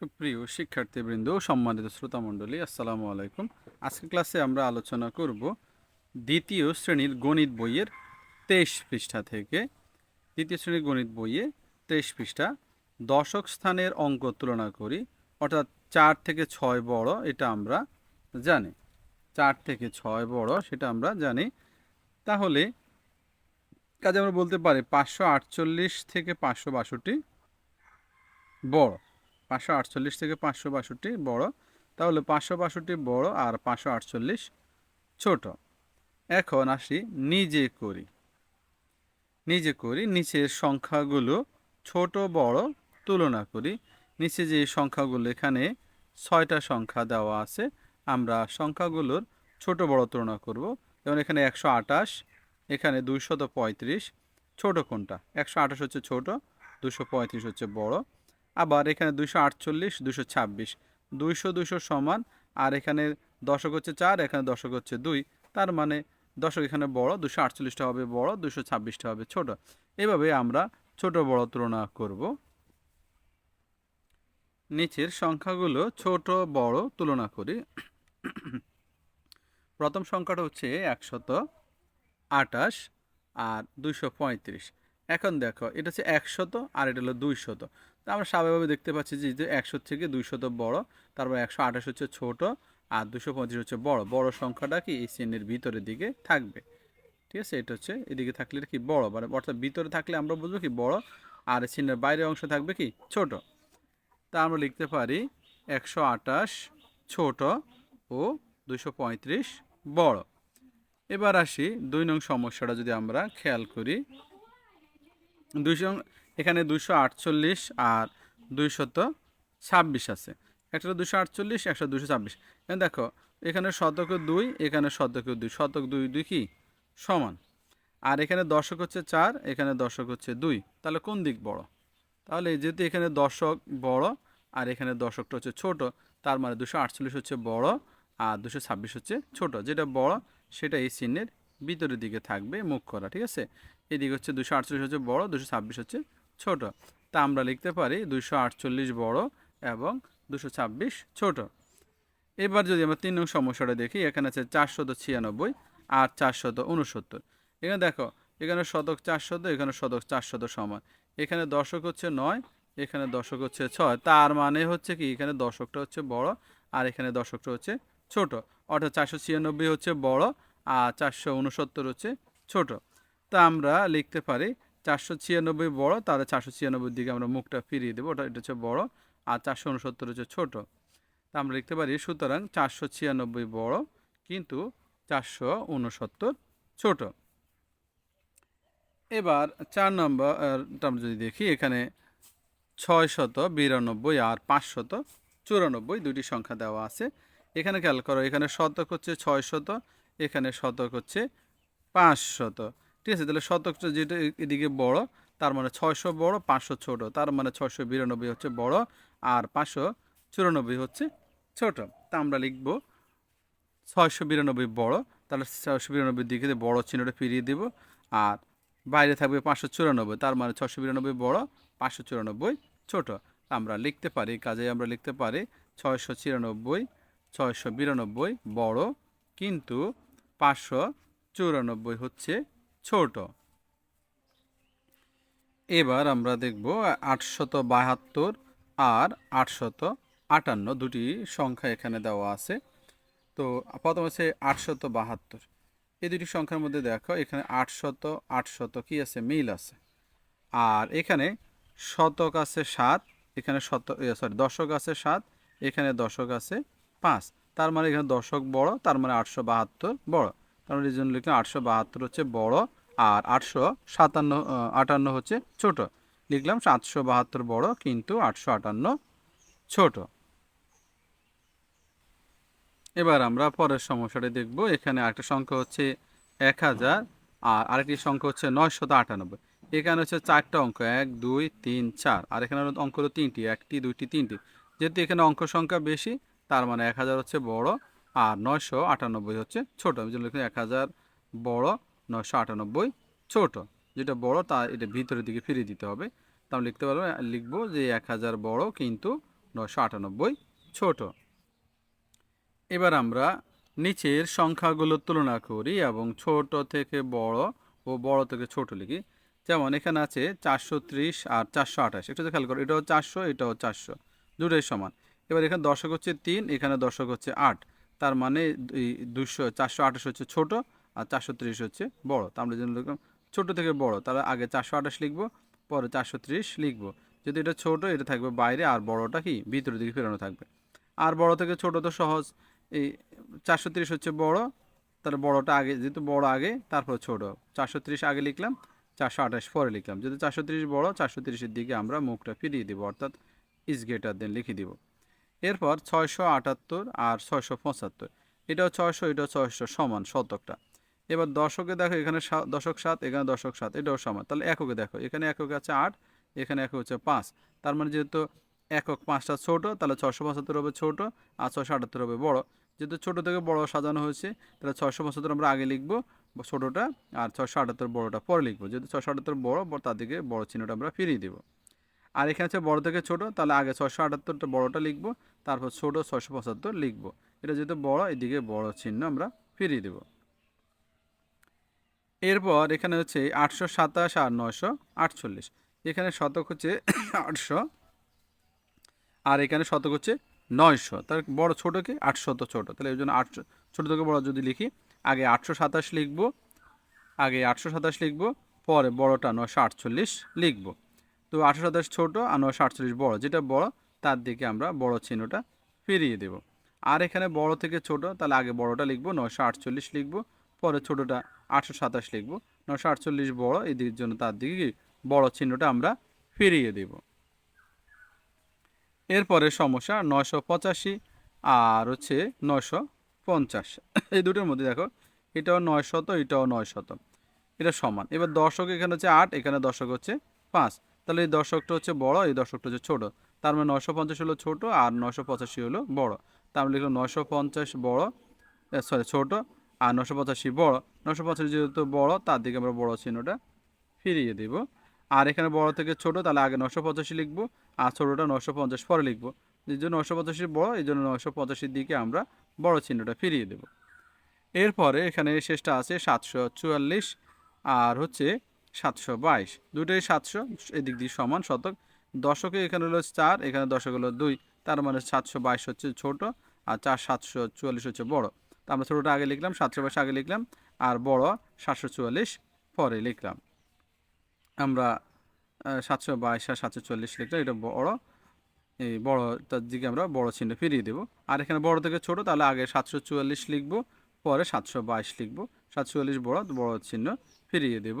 সুপ্রিয় শিক্ষার্থীবৃন্দ, সম্মানিত শ্রোতামণ্ডলী, আসসালামু আলাইকুম। আজকের ক্লাসে আমরা আলোচনা করব দ্বিতীয় শ্রেণির গণিত বইয়ের তেইশ পৃষ্ঠা থেকে। দ্বিতীয় শ্রেণির গণিত বইয়ে তেইশ পৃষ্ঠা দশক স্থানের অঙ্ক তুলনা করি, অর্থাৎ চার থেকে ছয় বড় এটা আমরা জানি। চার থেকে ছয় বড় সেটা আমরা জানি। তাহলে কাজে আমরা বলতে পারি পাঁচশো আটচল্লিশ থেকে পাঁচশো বাষট্টি বড়। পাঁচশো আটচল্লিশ থেকে পাঁচশো বাষট্টি বড়, তাহলে পাঁচশো বাষট্টি বড় আর পাঁচশো আটচল্লিশ ছোট। এখন আসি নিজে করি। নিজে করি, নিচের সংখ্যাগুলো ছোট বড় তুলনা করি। নিচে যে সংখ্যাগুলো এখানে ছয়টা সংখ্যা দেওয়া আছে, আমরা সংখ্যাগুলোর ছোট বড় তুলনা করব। যেমন এখানে একশো আটাশ এখানে দুইশত পঁয়ত্রিশ, ছোটো কোনটা? একশো আঠাশ হচ্ছে ছোট দুশো পঁয়ত্রিশ হচ্ছে বড়। আবার এখানে দুশো আটচল্লিশ দুশো ছাব্বিশ। দুইশো দুশো সমান, আর এখানে দশক হচ্ছে চার, এখানে দশক হচ্ছে দুই। তার মানে দশক এখানে বড় দুশো আটচল্লিশটা হবে বড় দুশো ছাব্বিশটা হবে ছোট। এভাবে আমরা ছোট বড় তুলনা করব। নিচের সংখ্যাগুলো ছোট বড় তুলনা করি। প্রথম সংখ্যাটা হচ্ছে একশত আটাশ আর দুইশো পঁয়ত্রিশ। এখন দেখো, এটা হচ্ছে একশত আর এটা হলো দুইশত। তা আমরা স্বাভাবিকভাবে দেখতে পাচ্ছি যে একশো থেকে দুইশত বড়, তারপর একশো আঠাশ হচ্ছে ছোট আর দুশো পঁয়ত্রিশ হচ্ছে বড়। বড় সংখ্যাটা কি এই শ্রেণির ভিতরের দিকে থাকবে। ঠিক আছে? এটা হচ্ছে এদিকে থাকলে কি বড়? মানে অর্থাৎ ভিতরে থাকলে আমরা বুঝব কি বড় আর চিহ্নের বাইরের অংশ থাকবে কি ছোট। তা আমরা লিখতে পারি একশো আঠাশ ছোট ও দুশো পঁয়ত্রিশ বড়। এবার আসি দুই নং সমস্যাটা যদি আমরা খেয়াল করি। দুইশো এখানে দুশো আটচল্লিশ আর দুইশত ছাব্বিশ আছে। একটা দুশো আটচল্লিশ একটা দুশো ছাব্বিশ। দেখো, এখানে শতক দুই, এখানে শতক দুই। শতক দুই দুই কি? সমান। আর এখানে দশক হচ্ছে চার, এখানে দশক হচ্ছে দুই। তাহলে কোন দিক বড়? তাহলে যেহেতু এখানে দশক বড়, আর এখানে দশকটা হচ্ছে ছোট, তার মানে দুশো আটচল্লিশ হচ্ছে বড় আর দুশো ছাব্বিশ হচ্ছে ছোট। যেটা বড়, সেটা এই চিহ্নের ভিতরের দিকে থাকবে মুখ করা, ঠিক আছে? এদিকে হচ্ছে দুশো আটচল্লিশ হচ্ছে বড় দুশো ছাব্বিশ হচ্ছে ছোট। তা আমরা লিখতে পারি দুশো আটচল্লিশ বড় এবং দুশো ছাব্বিশ ছোট। এবার যদি আমরা তিন নং সমস্যাটা দেখি, এখানে আছে চারশত ছিয়ানব্বই আর চারশত উনসত্তর। এখানে দেখো, এখানে শতক চারশত, এখানে শতক চারশত সমান। এখানে দশক হচ্ছে নয়, এখানে দশক হচ্ছে ছয়। তার মানে হচ্ছে কি, এখানে দশকটা হচ্ছে বড় আর এখানে দশকটা হচ্ছে ছোট। অর্থাৎ চারশো ছিয়ানব্বই হচ্ছে বড় আর চারশো উনসত্তর হচ্ছে ছোট। তা আমরা লিখতে পারি চারশো ছিয়ানব্বই বড়, তাহলে চারশো ছিয়ানব্বই দিকে আমরা মুখটা ফিরিয়ে দেবো। ওটা, এটা হচ্ছে বড় আর চারশো উনসত্তর হচ্ছে ছোট। তা আমরা লিখতে পারি, সুতরাং চারশো ছিয়ানব্বই বড় কিন্তু চারশো উনসত্তর ছোট। এবার চার নম্বরটা আমরা যদি দেখি, এখানে ছয় শত বিরানব্বই আর পাঁচশত চুরানব্বই দুটি সংখ্যা দেওয়া আছে। এখানে খেয়াল করো, এখানে শতক হচ্ছে ছয় শত এখানে শতক হচ্ছে পাঁচ শত ঠিক আছে, তাহলে শতকটা যেটা এদিকে বড়, তার মানে ছয়শো বড়, পাঁচশো ছোট। তার মানে ছয়শো বিরানব্বই হচ্ছে বড় আর পাঁচশো চুরানব্বই হচ্ছে ছোট। তা আমরা লিখব ছয়শো বিরানব্বই বড়, তাহলে ছয়শো বিরানব্বই দিকে বড় চিহ্নটা ফিরিয়ে দেব আর বাইরে থাকবে পাঁচশো চুরানব্বই, তার মানে ছশো বিরানব্বই বড়, পাঁচশো চুরানব্বই ছোট। আমরা লিখতে পারি কাজে আমরা লিখতে পারি ছয়শো চিরানব্বই, ছয়শো বিরানব্বই বড়, কিন্তু পাঁচশো চুরানব্বই হচ্ছে ছোট। এবার আমরা দেখব আটশত বাহাত্তর আর আটশত আটান্ন। দুটি সংখ্যা এখানে দেওয়া আছে। তো প্রথম হচ্ছে আটশত বাহাত্তর। এই দুটি সংখ্যার মধ্যে দেখো, এখানে আটশত আটশত কি আছে? মিল আছে। আর এখানে শতক আছে সাত, এখানে শত সরি দশক আছে সাত, এখানে দশক আছে পাঁচ। তার মানে এখানে দশক বড়, তার মানে আটশো বাহাত্তর বড়। মানে এই লিখলাম আটশো বাহাত্তর হচ্ছে বড় আর আটশো সাতান্ন আটান্ন হচ্ছে ছোট। লিখলাম সাতশো বাহাত্তর বড় কিন্তু আটশো আটান্ন ছোট। এবার আমরা পরের সমস্যাটি দেখব। এখানে আরেকটা সংখ্যা হচ্ছে এক হাজার আর আরেকটি সংখ্যা হচ্ছে নয়শত আটানব্বই। এখানে হচ্ছে চারটা অঙ্ক, এক, দুই, তিন, চার। আর এখানে অঙ্ক হলো তিনটি, একটি, দুইটি, তিনটি। যেহেতু এখানে অঙ্ক সংখ্যা বেশি, তার মানে এক হাজার হচ্ছে বড় আর নয়শো আটানব্বই হচ্ছে ছোট। আমি জন্য লিখলাম এক হাজার বড়, নয়শো আটানব্বই ছোট। যেটা বড়, তা এটা ভিতরের দিকে ফিরিয়ে দিতে হবে। তা আমি লিখতে পারব লিখব যে এক হাজার বড় কিন্তু নশো আটানব্বই ছোট। এবার আমরা নিচের সংখ্যাগুলোর তুলনা করি এবং ছোট থেকে বড় ও বড় থেকে ছোট লিখি। যেমন এখানে আছে চারশো ত্রিশ আর চারশো আঠাশ। একটু খেয়াল করো, এটাও চারশো এটাও চারশো, দুটোই সমান। এবার এখানে দশক হচ্ছে তিন, এখানে দশক হচ্ছে আট। তার মানে দুশো চারশো, আঠাশ হচ্ছে ছোট আর চারশো ত্রিশ হচ্ছে বড়। তা আমরা যেন ছোটো থেকে বড়, তাহলে আগে চারশো আঠাশ লিখব, পরে চারশো ত্রিশ লিখব। যদি এটা ছোট, এটা থাকবে বাইরে, আর বড়টা কি? ভিতরের দিকে ফেরানো থাকবে। আর বড় থেকে ছোট তো সহজ। এই চারশো ত্রিশ হচ্ছে বড়, তাহলে বড়টা আগে, যেহেতু বড় আগে, তারপর ছোট। চারশো ত্রিশ আগে লিখলাম, চারশো আঠাশ পরে লিখলাম। যদি চারশো ত্রিশ বড়, চারশো ত্রিশের দিকে আমরা মুখটা ফিরিয়ে দিব, অর্থাৎ ইজ গ্রেটার দেন লিখে দিব। এরপর ছয়শো আটাত্তর আর ছয়শো পঁচাত্তর। এটাও ছয়শো এটাও ছয়শো সমান শতকটা। এবার দশকে দেখো, এখানে দশক সাত, এখানে দশক সাত, এটাও সমান। তাহলে এককে দেখো, এখানে একক আছে আট, এখানে একক হচ্ছে পাঁচ। তার মানে যেহেতু একক পাঁচটা ছোট, তাহলে ছয়শো পঁচাত্তর হবে ছোট আর ছয়শো আটাত্তর হবে বড়। যেহেতু ছোট থেকে বড় সাজানো হয়েছে, তাহলে ছয়শো পঁচাত্তর আমরা আগে লিখব ছোটোটা আর ছয়শো আটাত্তর বড়োটা পরে লিখব। যেহেতু ছয়শো আটাত্তর বড় বড়, তার দিকে বড় চিহ্নটা আমরা ফিরিয়ে দেবো। আর এখানে হচ্ছে বড় থেকে ছোট, তাহলে আগে ছশো আটাত্তরটা বড়টা লিখব, তারপর ছোট ছশো পঁচাত্তর লিখব। এটা যেহেতু বড়, এদিকে বড় চিহ্ন আমরা ফিরিয়ে দেবো। এরপর এখানে হচ্ছে আটশো সাতাশ আর নশো আটচল্লিশ। এখানে শতক হচ্ছে আটশো, আর এখানে শতক হচ্ছে নয়শো। তার বড় ছোটোকে আটশত ছোট। তাহলে ওই জন্য আটশো ছোটো থেকে বড় যদি লিখি, আগে আটশো সাতাশ লিখব, আগে আটশো সাতাশ লিখব, পরে বড়টা নশো আটচল্লিশ লিখব। তো আটশো সাতাশ ছোটো আর নয়শো আটচল্লিশ বড়। যেটা বড়, তার দিকে আমরা বড় চিহ্নটা ফিরিয়ে দেব। আর এখানে বড় থেকে ছোট, তাহলে আগে বড়টা লিখব, নয়শো আটচল্লিশ লিখব, পরে ছোটোটা আটশো সাতাশ লিখব। নয়শো আটচল্লিশ বড় এদিকের জন্য তার দিকে বড় চিহ্নটা আমরা ফিরিয়ে দেব। এরপরে সমস্যা নয়শো পঁচাশি আর হচ্ছে নয়শো পঞ্চাশ। এই দুটোর মধ্যে দেখো, এটাও নয় শত এটাও নয় শত এটা সমান। এবার দশক এখানে হচ্ছে আট, এখানে দশক হচ্ছে পাঁচ। তাহলে এই দশকটা হচ্ছে বড়, এই দশকটা হচ্ছে ছোট। তার মানে নশো পঞ্চাশ হলো ছোট আর নশো পঁচাশি হলো বড়। তার মানে লিখলো নশো পঞ্চাশ বড় সরি ছোট আর নশো পঁচাশি বড়। নশো পঁচাশি যেহেতু বড়, তার দিকে আমরা বড় চিহ্নটা ফিরিয়ে দেব। আর এখানে বড় থেকে ছোট, তাহলে আগে নশো পঁচাশি লিখব আর ছোটোটা নশো পঞ্চাশ পরে লিখব। এই জন্য নশো পঁচাশি বড়, এই জন্য নশো পঁচাশির দিকে আমরা বড় চিহ্নটা ফিরিয়ে দেব। এরপরে এখানে শেষটা আছে সাতশো চুয়াল্লিশ আর হচ্ছে সাতশো বাইশ। দুটোই সাতশো, এদিক দিয়ে সমান শতক। দশকে এখানে হলো চার, এখানে দশক হলো দুই। তার মানে সাতশো বাইশ হচ্ছে ছোট আর চার সাতশো চুয়াল্লিশ হচ্ছে বড়। তা আমরা ছোটোটা আগে লিখলাম, সাতশো বাইশ আগে লিখলাম, আর বড় সাতশো চুয়াল্লিশ পরে লিখলাম। আমরা সাতশো বাইশ আর সাতশো চল্লিশ লিখলাম, এটা বড়। এই বড় তার দিকে আমরা বড় চিহ্ন ফিরিয়ে দেবো। আর এখানে বড় থেকে ছোট, তাহলে আগে সাতশো চুয়াল্লিশ লিখব, পরে সাতশো বাইশ লিখব। সাতশো চুয়াল্লিশ বড় বড় চিহ্ন ফিরিয়ে দেব।